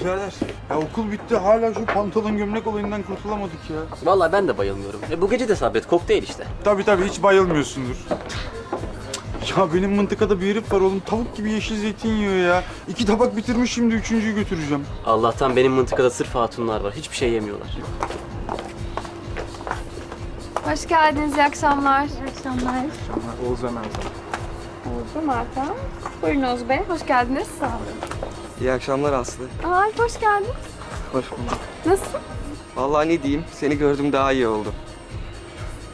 Birader ya okul bitti hala şu pantolon gömlek olayından kurtulamadık ya. Vallahi ben de bayılmıyorum. E bu gece de sabret kokteyl işte. Tabi tabi hiç bayılmıyorsundur. Ya benim mıntıkada bir herif var oğlum tavuk gibi yeşil zeytin yiyor ya. İki tabak bitirmiş şimdi üçüncüyü götüreceğim. Allah'tan benim mıntıkada sırf hatunlar var. Hiçbir şey yemiyorlar. Hoş geldiniz, iyi akşamlar. İyi akşamlar. Oğuz ve Meltem. Oğuz Meltem. Buyurun Oğuz Bey, hoş geldiniz. Sağ olun. İyi akşamlar Aslı. Aa, Alp hoş geldin. Hoş bulduk. Nasılsın? Vallahi ne diyeyim, seni gördüm daha iyi oldu.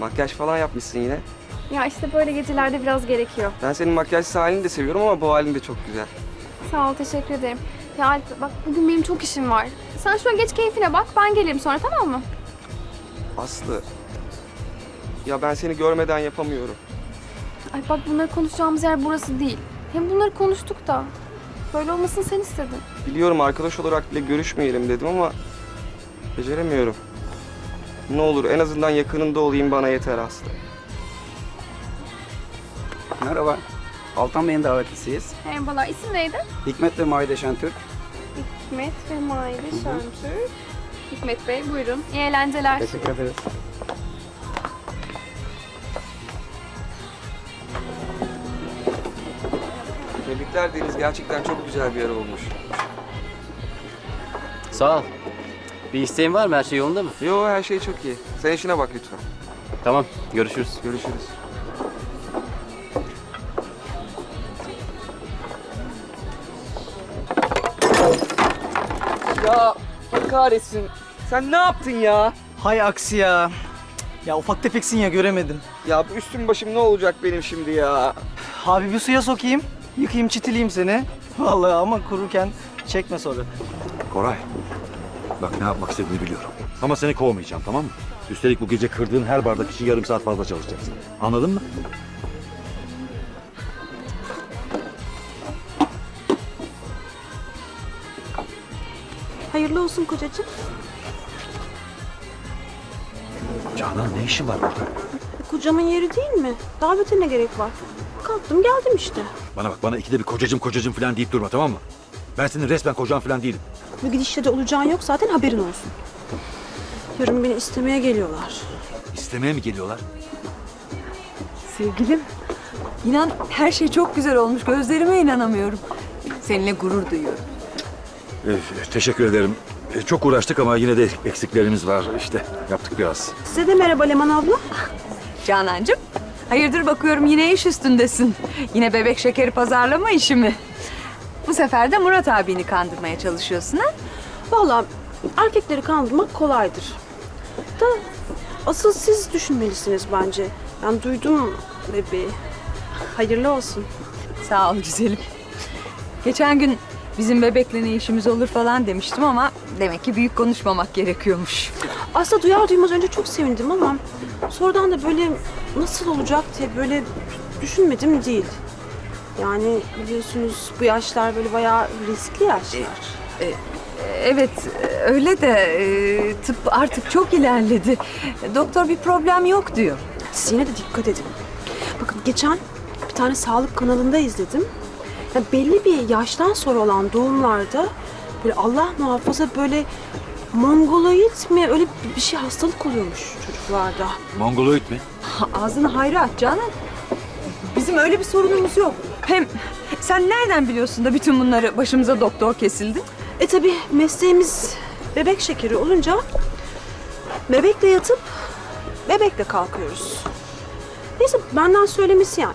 Makyaj falan yapmışsın yine. Ya işte böyle gecelerde biraz gerekiyor. Ben senin makyajsız halini de seviyorum ama bu halin de çok güzel. Sağ ol, teşekkür ederim. Ya Alp bak bugün benim çok işim var. Sen şuna geç keyfine bak, ben gelirim sonra tamam mı? Aslı, ya ben seni görmeden yapamıyorum. Ay bak bunları konuşacağımız yer burası değil. Hem bunları konuştuk da. Böyle olmasını sen istedin. Biliyorum arkadaş olarak bile görüşmeyelim dedim ama beceremiyorum. Ne olur en azından yakınında olayım bana yeter Aslı. Merhaba. Altan Bey'in davetlisiyiz. Merhabalar, isim neydi? Hikmet ve Maide Şentürk. Hikmet ve Maide Şentürk. Hikmet Bey buyurun. İyi eğlenceler. Teşekkür ederiz. Tebrikler Deniz, gerçekten çok güzel bir yer olmuş. Sağ ol. Bir isteğin var mı? Her şey yolunda mı? Yo her şey çok iyi. Sen işine bak lütfen. Tamam. Görüşürüz. Görüşürüz. Ya bak kahretsin. Sen ne yaptın ya? Hay aksi ya. Ya ufak tefeksin ya göremedim. Ya bu üstüm başım ne olacak benim şimdi ya? Abi bir suya sokayım. Yıkayayım çitileyim seni. Vallahi ama kururken çekme sonra. Koray. Bak ne yapmak istediğini biliyorum. Ama seni kovmayacağım tamam mı? Üstelik bu gece kırdığın her bardak için yarım saat fazla çalışacaksın. Anladın mı? Hayırlı olsun kocacığım. Canan ne işin var burada? Kocamın yeri değil mi? Davete ne gerek var? Kalktım geldim işte. Bana bak bana ikide bir kocacım kocacım falan deyip durma tamam mı? Ben senin resmen kocan falan değilim. Bu gidişle de olacağın yok zaten haberin olsun. Yarın beni istemeye geliyorlar. İstemeye mi geliyorlar? Sevgilim, inan her şey çok güzel olmuş. Gözlerime inanamıyorum. Seninle gurur duyuyorum. Ee, teşekkür ederim. Ee, çok uğraştık ama yine de eksiklerimiz var. İşte yaptık biraz. Size de merhaba Leman abla. Canancığım, hayırdır bakıyorum yine iş üstündesin. Yine bebek şekeri pazarlama işi mi? Bu sefer de Murat abini kandırmaya çalışıyorsun ha? Vallahi erkekleri kandırmak kolaydır. Da asıl siz düşünmelisiniz bence. Ben duydum bebeği. Hayırlı olsun. Sağ ol güzelim. Geçen gün bizim bebekle ne işimiz olur falan demiştim ama demek ki büyük konuşmamak gerekiyormuş. Aslında duyar duymaz önce çok sevindim ama sonradan da böyle nasıl olacak diye böyle düşünmedim değil. Yani biliyorsunuz bu yaşlar böyle bayağı riskli yaşlar. Evet öyle de e, tıp artık çok ilerledi. Doktor bir problem yok diyor. Siz yine de dikkat edin. Bakın geçen bir tane sağlık kanalında izledim. Ya belli bir yaştan sonra olan doğumlarda böyle Allah muhafaza böyle mongoloid mi öyle bir şey hastalık oluyormuş çocuklarda. Mongoloid mi? Ha, Ağzını hayra aç canım. Bizim öyle bir sorunumuz yok. Hem sen nereden biliyorsun da bütün bunları başımıza doktor kesildi? E tabi mesleğimiz bebek şekeri olunca bebekle yatıp bebekle kalkıyoruz. Neyse benden söylemesi yani.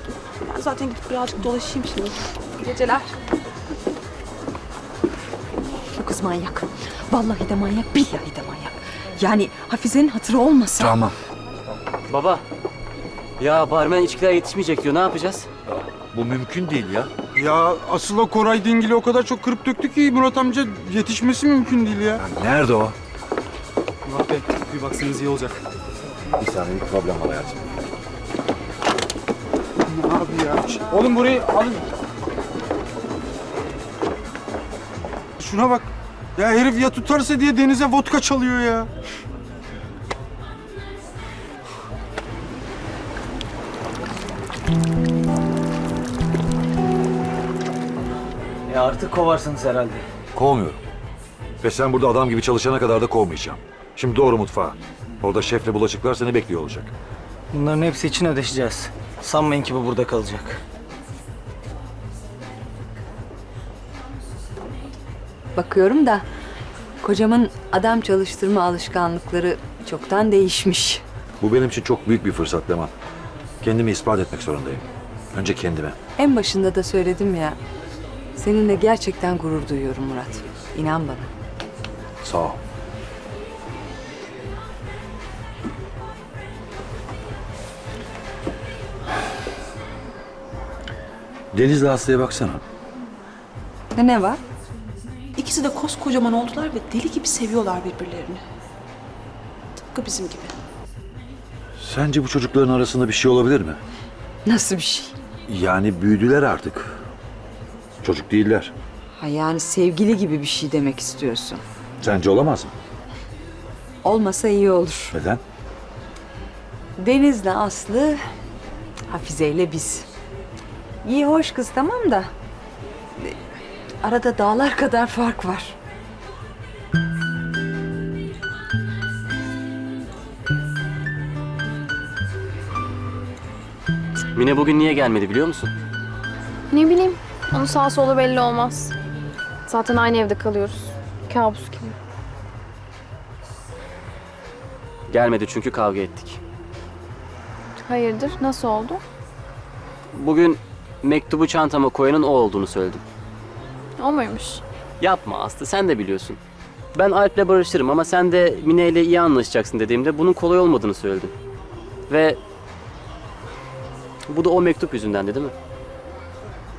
Ben zaten gidip birazcık dolaşayım şimdi. İyi Geceler. Kız manyak. Vallahi de manyak, billahi de manyak. Yani Hafize'nin hatırı olmasa. Tamam. Baba. Ya barmen içkiler yetişmeyecek diyor. Ne yapacağız? Bu mümkün değil ya. Ya asıl o Koray Dingil'i o kadar çok kırıp döktü ki Murat amca yetişmesi mümkün değil ya. Ya nerede o? Murat Bey bir baksanız iyi olacak. Bir saniye bir problem var hayatım. Abi ya. Şş, Oğlum burayı alın. Şuna bak. Ya herif ya tutarsa diye denize vodka çalıyor ya. E artık kovarsınız herhalde. Kovmuyorum. Ve sen burada adam gibi çalışana kadar da kovmayacağım. Şimdi doğru mutfağa. Orada şefle bulaşıklar seni bekliyor olacak. Bunların hepsi için ödeşeceğiz. Sanmayın ki bu burada kalacak. Bakıyorum da kocamın adam çalıştırma alışkanlıkları çoktan değişmiş. Bu benim için çok büyük bir fırsat Leman. Kendimi ispat etmek zorundayım. Önce kendime. En başında da söyledim ya. Seninle gerçekten gurur duyuyorum Murat. İnan bana. Sağ ol. Deniz'le Aslı'ya baksana. Ne ne var? İkisi de koskocaman oldular ve deli gibi seviyorlar birbirlerini. Tıpkı bizim gibi. Sence bu çocukların arasında bir şey olabilir mi? Nasıl bir şey? Yani büyüdüler artık. Çocuk değiller. Ha yani sevgili gibi bir şey demek istiyorsun. Sence olamaz mı? Olmasa iyi olur. Neden? Deniz'le Aslı, Hafize'yle biz. İyi hoş kız tamam da... Arada dağlar kadar fark var. Mine bugün niye gelmedi biliyor musun? Ne bileyim. Onun sağ solu belli olmaz. Zaten aynı evde kalıyoruz. Kabus gibi. Gelmedi çünkü kavga ettik. Hayırdır? Nasıl oldu? Bugün mektubu çantama koyanın o olduğunu söyledim. O muymuş? Yapma Aslı sen de biliyorsun. Ben Alp'le barışırım ama sen de Mine ile iyi anlaşacaksın dediğimde bunun kolay olmadığını söyledin. Ve bu da o mektup yüzündendi değil mi?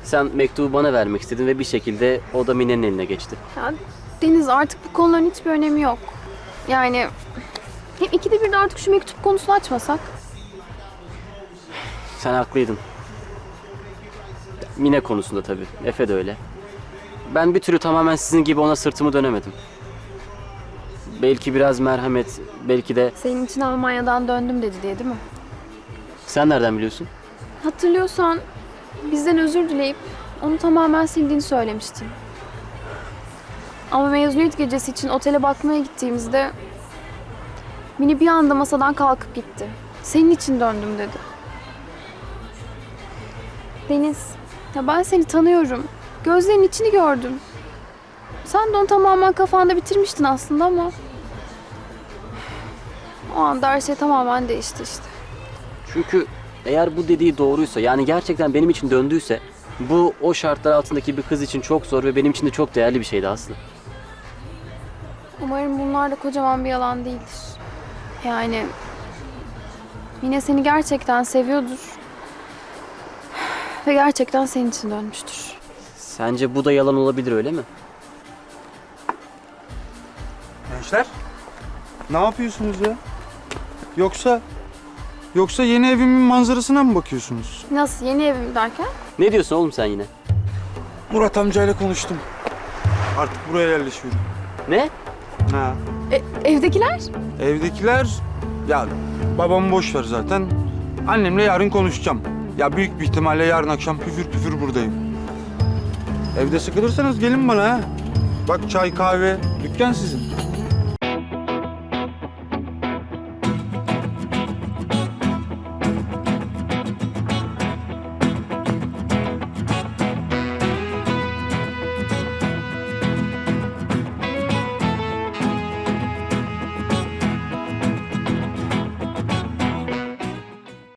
Sen mektubu bana vermek istedin ve bir şekilde o da Mine'nin eline geçti. Ya Deniz artık bu konuların hiçbir önemi yok. Yani hem ikide bir de artık şu mektup konusunu açmasak. Sen haklıydın. Mine konusunda tabii. Efe de öyle. Ben bir türlü tamamen sizin gibi ona sırtımı dönemedim. Belki biraz merhamet, belki de... Senin için Almanya'dan döndüm dedi diye değil mi? Sen nereden biliyorsun? Hatırlıyorsan bizden özür dileyip onu tamamen sildiğini söylemiştin. Ama mezuniyet gecesi için otele bakmaya gittiğimizde Mini bir anda masadan kalkıp gitti. Senin için döndüm dedi. Deniz, ya ben seni tanıyorum. Gözlerinin içini gördüm. Sen de onu tamamen kafanda bitirmiştin aslında ama... O anda her şey tamamen değişti işte. Çünkü eğer bu dediği doğruysa, yani gerçekten benim için döndüyse... Bu o şartlar altındaki bir kız için çok zor ve benim için de çok değerli bir şeydi Aslı. Umarım bunlar da kocaman bir yalan değildir. Yani yine seni gerçekten seviyordur. Ve gerçekten senin için dönmüştür. Sence bu da yalan olabilir öyle mi? Gençler, ne yapıyorsunuz ya? Yoksa, yoksa yeni evimin manzarasına mı bakıyorsunuz? Nasıl yeni evim derken? Ne diyorsun oğlum sen yine? Murat amcayla konuştum. Artık buraya yerleşiyorum. Ne? Ha. E, evdekiler? Evdekiler, ya babamı boş ver zaten. Annemle yarın konuşacağım. Ya büyük bir ihtimalle yarın akşam püfür püfür buradayım. Evde sıkılırsanız gelin bana ha. Bak çay kahve, dükkan sizin.